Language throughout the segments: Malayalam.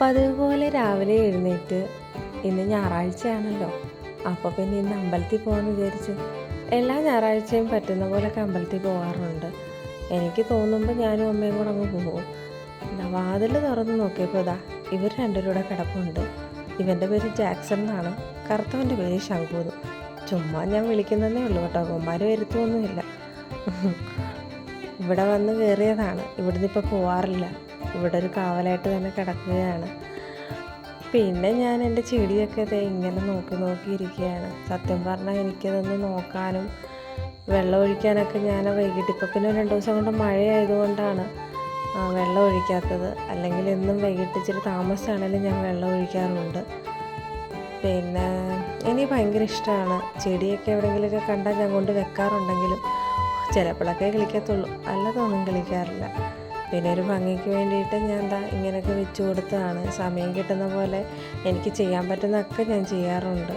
പതിവ് പോലെ രാവിലെ എഴുന്നേറ്റ് ഇന്ന് ഞായറാഴ്ചയാണല്ലോ. അപ്പോൾ പിന്നെ ഇന്ന് അമ്പലത്തിൽ പോകാൻ വിചാരിച്ചു. എല്ലാ ഞായറാഴ്ചയും പറ്റുന്ന പോലൊക്കെ അമ്പലത്തിൽ പോകാറുണ്ട് എനിക്ക് തോന്നുമ്പോൾ ഞാനും അമ്മയും കൂടെ അങ്ങ് പോകും. വാതിൽ തുറന്ന് നോക്കിയപ്പോൾ ഇതാ ഇവർ രണ്ടുപേരുടെ കൂടെ കിടപ്പുണ്ട്. ഇവന്റെ പേര് ജാക്സൺ എന്നാണ്. കറുത്തവന്റെ പേര് ശങ്കൂന്ന് ചുമ്മാ ഞാൻ വിളിക്കുന്നതേ ഉള്ളൂ കേട്ടോ. അവന്മാർ വരുത്തൊന്നുമില്ല. ഇവിടെ വന്ന് കയറിയതാണ് ഇവിടുന്ന് ഇപ്പോൾ പോവാറില്ല. ഇവിടെ ഒരു കാവലായിട്ട് തന്നെ കിടക്കുകയാണ്. പിന്നെ ഞാൻ എന്റെ ചെടിയൊക്കെ ദേ ഇങ്ങനെ നോക്കി നോക്കിയിരിക്കുകയാണ്. സത്യം പറഞ്ഞാൽ എനിക്കതൊന്ന് നോക്കാനും വെള്ളം ഒഴിക്കാനൊക്കെ ഞാൻ വൈകിട്ട് ഇപ്പം പിന്നെ രണ്ട് ദിവസം കൊണ്ട് മഴയായതുകൊണ്ടാണ് വെള്ളം ഒഴിക്കാത്തത്. അല്ലെങ്കിൽ എന്നും വൈകിട്ട് ഇച്ചിരി താമസിച്ചാണെങ്കിലും ഞാൻ വെള്ളം ഒഴിക്കാറുണ്ട്. പിന്നെ എനിക്ക് ഭയങ്കര ഇഷ്ടമാണ്. ചെടിയൊക്കെ എവിടെയെങ്കിലുമൊക്കെ കണ്ടാൽ ഞാൻ കൊണ്ട് വെക്കാറുണ്ടെങ്കിലും ചിലപ്പോഴൊക്കെ കളിക്കത്തുള്ളൂ. അല്ലാതൊന്നും കളിക്കാറില്ല. പിന്നെ ഒരു ഭംഗിക്ക് വേണ്ടിയിട്ട് ഞാൻ എന്താ ഇങ്ങനെയൊക്കെ വെച്ച് കൊടുത്തതാണ്. സമയം കിട്ടുന്ന പോലെ എനിക്ക് ചെയ്യാൻ പറ്റുന്നതൊക്കെ ഞാൻ ചെയ്യാറുണ്ട്.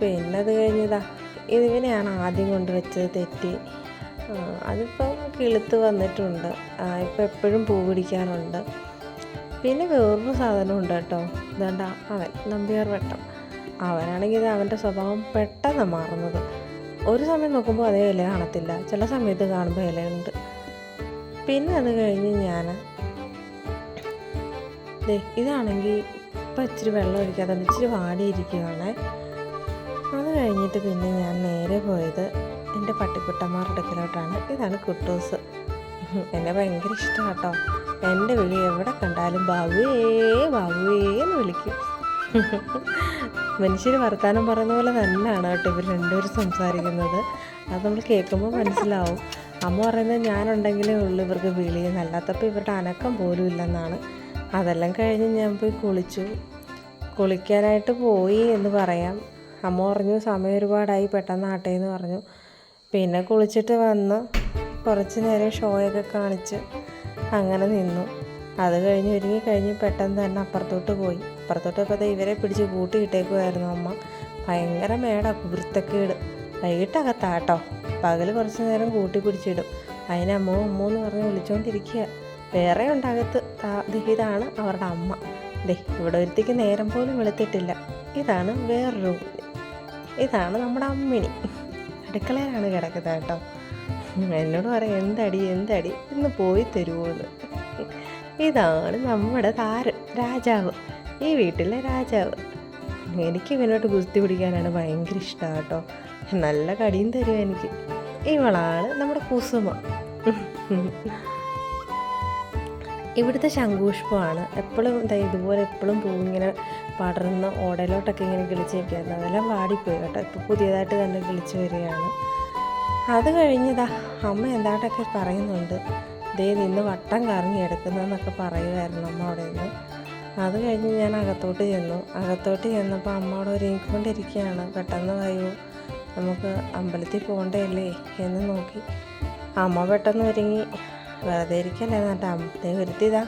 പിന്നെ അത് കഴിഞ്ഞതാ ഇതിനെയാണ് ആദ്യം കൊണ്ടുവച്ചത് തെറ്റി. അതിപ്പം കിളുത്ത് വന്നിട്ടുണ്ട്. ഇപ്പം എപ്പോഴും പൂ പിടിക്കാറുണ്ട്. പിന്നെ വേറൊരു സാധനം ഉണ്ട് കേട്ടോ. ഇതാണ്ട അവൻ നമ്പിയാർ വട്ടം. അവനാണെങ്കിൽ അവന്റെ സ്വഭാവം പെട്ടെന്ന് മാറുന്നത്. ഒരു സമയം നോക്കുമ്പോൾ അതേ ഇല കാണത്തില്ല. ചില സമയത്ത് കാണുമ്പോൾ ഇലയുണ്ട്. പിന്നെ അത് കഴിഞ്ഞ് ഞാൻ ഇതാണെങ്കിൽ ഇപ്പം ഇച്ചിരി വെള്ളം ഒഴിക്കാതെ ഇച്ചിരി വാടിയിരിക്കുകയാണ് അത് കഴിഞ്ഞിട്ട് പിന്നെ ഞാൻ നേരെ പോയത് എന്റെ പട്ടിക്കുട്ടന്മാരുടെ അടുക്കലോട്ടാണ്. ഇതാണ് കുട്ടൂസ്. എന്നെ ഭയങ്കര ഇഷ്ടമാണ് കേട്ടോ എന്റെ വിളി എവിടെ കണ്ടാലും ബാബുവേ ബാബുവേ എന്ന് വിളിക്കും. മനുഷ്യർ വർത്തമാനം പറയുന്ന പോലെ തന്നെയാണ് കേട്ടോ ഇവർ രണ്ടുപേരും സംസാരിക്കുന്നത്. അത് നമ്മൾ കേൾക്കുമ്പോൾ മനസ്സിലാവും. അമ്മ പറയുന്നത് ഞാനുണ്ടെങ്കിലേ ഉള്ളൂ ഇവർക്ക് വിളിയെന്ന് അല്ലാത്തപ്പോൾ ഇവരുടെ അനക്കം പോലും ഇല്ലെന്നാണ്. അതെല്ലാം കഴിഞ്ഞ് ഞാൻ പോയി കുളിച്ചു. കുളിക്കാനായിട്ട് പോയി എന്ന് പറയാം. അമ്മ പറഞ്ഞു സമയം ഒരുപാടായി പെട്ടെന്ന് ആട്ടെ എന്ന് പറഞ്ഞു. പിന്നെ കുളിച്ചിട്ട് വന്ന് കുറച്ച് നേരം ഷോയൊക്കെ കാണിച്ച് അങ്ങനെ നിന്നു. അത് കഴിഞ്ഞ് ഒരുങ്ങി കഴിഞ്ഞ് പെട്ടെന്ന് തന്നെ അപ്പുറത്തോട്ട് പോയി. അപ്പുറത്തോട്ട് ഇപ്പോൾ ഇവരെ പിടിച്ച് കൂട്ടിയിട്ടേക്കുമായിരുന്നു അമ്മ. ഭയങ്കര മേട കുരുത്തക്കേട്. വൈകിട്ടകത്താട്ടോ. പകൽ കുറച്ച് നേരം കൂട്ടി പിടിച്ചിടും. അതിനെ അമ്മോ എന്ന് പറഞ്ഞ് വിളിച്ചുകൊണ്ടിരിക്കുക വേറെ ഉണ്ടാകത്ത് ഇതാണ് അവരുടെ അമ്മ. ദേ ഇവിടെ ഒരുത്തേക്ക് നേരം പോലും വെളുത്തിട്ടില്ല. ഇതാണ് വേറൊരു ഇതാണ് നമ്മുടെ അമ്മിണി. അടുക്കളയിലാണ് കിടക്കുന്നത് കേട്ടോ. എന്നോട് പറയാം എന്തടി എന്തടി? ഇന്ന് പോയി തരുമോന്ന് ഇതാണ് നമ്മുടെ താരൻ രാജാവ്. ഈ വീട്ടിലെ രാജാവ്. എനിക്ക് ഇവനോട്ട് ഗുസ്തി പിടിക്കാനാണ് ഭയങ്കര ഇഷ്ടമാണ് കേട്ടോ. നല്ല കടിയും തരും എനിക്ക്. ഇവളാണ് നമ്മുടെ കുസുമ. ഇവിടുത്തെ ശങ്കുഷ്പമാണ് എപ്പോഴും ഇതുപോലെ എപ്പോഴും പൂ ഇങ്ങനെ പടർന്ന് ഓടയിലോട്ടൊക്കെ ഇങ്ങനെ കിളിച്ച് നിൽക്കുന്നത് അതെല്ലാം വാടിപ്പോയി കേട്ടോ. ഇപ്പോൾ പുതിയതായിട്ട് തന്നെ കിളിച്ച് വരികയാണ്. അത് കഴിഞ്ഞതാ അമ്മ എന്താട്ടൊക്കെ പറയുന്നുണ്ട്. ദേ നിന്ന് വട്ടം കറങ്ങി എടുക്കുന്നതെന്നൊക്കെ പറയുമായിരുന്നു അമ്മ അവിടെ നിന്ന്. അത് കഴിഞ്ഞ് ഞാൻ അകത്തോട്ട് ചെന്നു. അകത്തോട്ട് ചെന്നപ്പോൾ അമ്മ അവിടെ ഒരുങ്ങിക്കൊണ്ടിരിക്കുകയാണ്. പെട്ടെന്ന് വയൂ നമുക്ക് അമ്പലത്തിൽ പോകണ്ടല്ലേ എന്ന് നോക്കി. അമ്മ പെട്ടെന്ന് ഒരുങ്ങി. വെറുതെ ഇരിക്കല്ലേ എന്നിട്ട് അമ്മത്തെ വരുത്തിയതാ.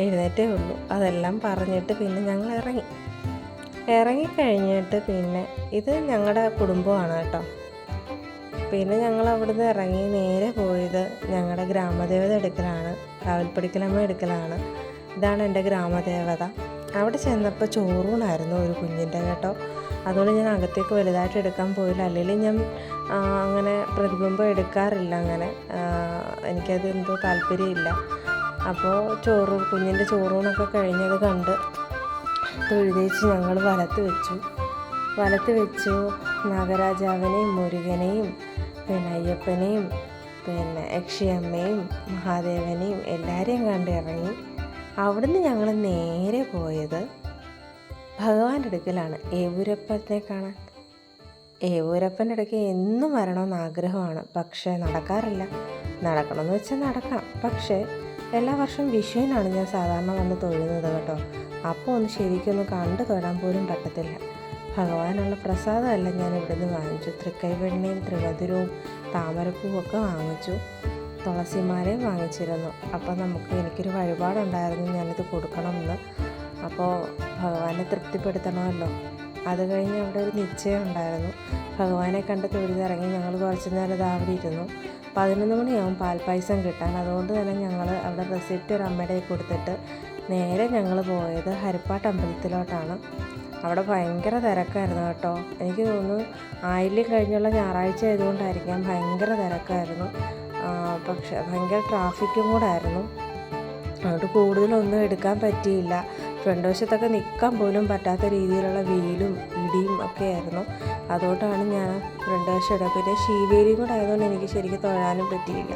എഴുന്നേറ്റേ ഉള്ളൂ. അതെല്ലാം പറഞ്ഞിട്ട് പിന്നെ ഞങ്ങൾ ഇറങ്ങി. ഇറങ്ങിക്കഴിഞ്ഞിട്ട് പിന്നെ ഇത് ഞങ്ങളുടെ കുടുംബമാണ് കേട്ടോ. പിന്നെ ഞങ്ങൾ അവിടുന്ന് ഇറങ്ങി നേരെ പോയത് ഞങ്ങളുടെ ഗ്രാമദേവത എടുക്കലാണ്. കാവൽപ്പടിക്കലമ്മ എടുക്കലാണ്. ഇതാണ് എന്റെ ഗ്രാമദേവത. അവിടെ ചെന്നപ്പോൾ ചോറൂണായിരുന്നു ഒരു കുഞ്ഞിന്റെ കേട്ടോ. അതുകൊണ്ട് ഞാൻ അകത്തേക്ക് വലുതായിട്ട് എടുക്കാൻ പോയില്ല. അല്ലെങ്കിൽ ഞാൻ അങ്ങനെ പ്രതിബിംബം എടുക്കാറില്ല അങ്ങനെ. എനിക്കത് എന്തോ താല്പര്യമില്ല. അപ്പോൾ ചോറ് കുഞ്ഞിന്റെ ചോറൂണൊക്കെ കഴിഞ്ഞത് കണ്ട് തൊഴുതേച്ച് ഞങ്ങൾ വലത്ത് വെച്ചു. വലത്ത് വെച്ചു നാഗരാജാവിനെയും മുരുകനെയും പിന്നെ അയ്യപ്പനെയും പിന്നെ യക്ഷിയമ്മയും മഹാദേവനെയും എല്ലാവരെയും കണ്ടിറങ്ങി അവിടുന്ന് ഞങ്ങൾ നേരെ പോയത് ഭഗവാന്റെ അടുക്കലാണ്. ഏവൂരപ്പനെ കാണാൻ. ഏവൂരപ്പന്റെ അടുക്കൽ എന്നും വരണമെന്ന് ആഗ്രഹമാണ്. പക്ഷേ നടക്കാറില്ല. നടക്കണമെന്ന് വെച്ചാൽ നടക്കാം പക്ഷേ എല്ലാ വർഷവും വിഷുവിനാണ് ഞാൻ സാധാരണ വന്ന് തൊഴുന്നത് കേട്ടോ. അപ്പോൾ ഒന്ന് ശരിക്കൊന്ന് കണ്ടു തൊഴാൻ പോലും പറ്റത്തില്ല. ഭഗവാനുള്ള പ്രസാദമല്ല ഞാൻ ഇവിടുന്ന് വാങ്ങിച്ചു. തൃക്കൈവെണ്ണയും ത്രിവധുരവും താമരപ്പൂവും ഒക്കെ വാങ്ങിച്ചു. തുളസിമാലയും വാങ്ങിച്ചിരുന്നു. അപ്പം നമുക്ക് എനിക്കൊരു വഴിപാടുണ്ടായിരുന്നു. ഞാനിത് കൊടുക്കണമെന്ന്. അപ്പോൾ ഭഗവാനെ തൃപ്തിപ്പെടുത്തണമല്ലോ. അത് കഴിഞ്ഞ് അവിടെ ഒരു നിശ്ചയം ഉണ്ടായിരുന്നു. ഭഗവാനെ കണ്ട് തൊഴുതിറങ്ങി ഞങ്ങൾ കുറച്ച് നേരം ഇത് ഇരുന്നു. പതിനൊന്ന് മണിയാവും പാൽപ്പായസം കിട്ടാൻ. അതുകൊണ്ട് തന്നെ ഞങ്ങൾ അവിടെ റെസിപ്റ്റ് ഒരു അമ്മയുടെ കൊടുത്തിട്ട് നേരെ ഞങ്ങൾ പോയത് ഹരിപ്പാട്ട് അമ്പലത്തിലോട്ടാണ് അവിടെ ഭയങ്കര തിരക്കായിരുന്നു കേട്ടോ. എനിക്ക് തോന്നുന്നു ആയില്യം കഴിഞ്ഞുള്ള ഞായറാഴ്ച ആയതുകൊണ്ടായിരിക്കാം ഭയങ്കര തിരക്കായിരുന്നു. പക്ഷേ പക്ഷെ ഭയങ്കര ട്രാഫിക്കും കൂടെ ആയിരുന്നു. അതുകൊണ്ട് കൂടുതലൊന്നും എടുക്കാൻ പറ്റിയില്ല. ഫ്രണ്ട് വശത്തൊക്കെ നിൽക്കാൻ പോലും പറ്റാത്ത രീതിയിലുള്ള വെയിലും ഇടിയും ഒക്കെ ആയിരുന്നു. അതുകൊണ്ടാണ് ഞാൻ ഫ്രണ്ട് വശം ഇടുക പിന്നെ ശീവേലിയും കൂടെ ആയതുകൊണ്ട് എനിക്ക് ശരിക്കും തൊഴാനും പറ്റിയില്ല.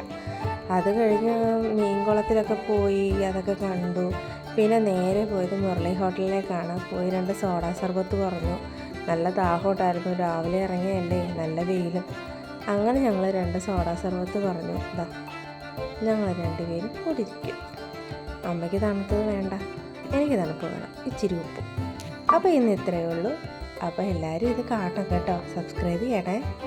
അത് കഴിഞ്ഞ് മീൻകുളത്തിലൊക്കെ പോയി അതൊക്കെ കണ്ടു. പിന്നെ നേരെ പോയത് മുരളി ഹോട്ടലിലേക്കാണ്. പോയി രണ്ട് സോഡാ സർബത്ത് പറഞ്ഞു നല്ല ദാഹോട്ടായിരുന്നു രാവിലെ ഇറങ്ങിയല്ലേ നല്ല വെയിലും. അങ്ങനെ ഞങ്ങൾ രണ്ട് സോഡാ സർബത്ത് പറഞ്ഞു ഇതാ ഞങ്ങൾ രണ്ടുപേരും കൂടിയിരിക്കും. അമ്മയ്ക്ക് തണുത്തത് വേണ്ട. എനിക്ക് തണുപ്പ് വേണം ഇച്ചിരി ഉപ്പും. അപ്പോൾ ഇന്ന് ഇത്രയേ ഉള്ളൂ. അപ്പോൾ എല്ലാവരും ഇത് കാണണം കേട്ടോ. സബ്സ്ക്രൈബ് ചെയ്യണേ.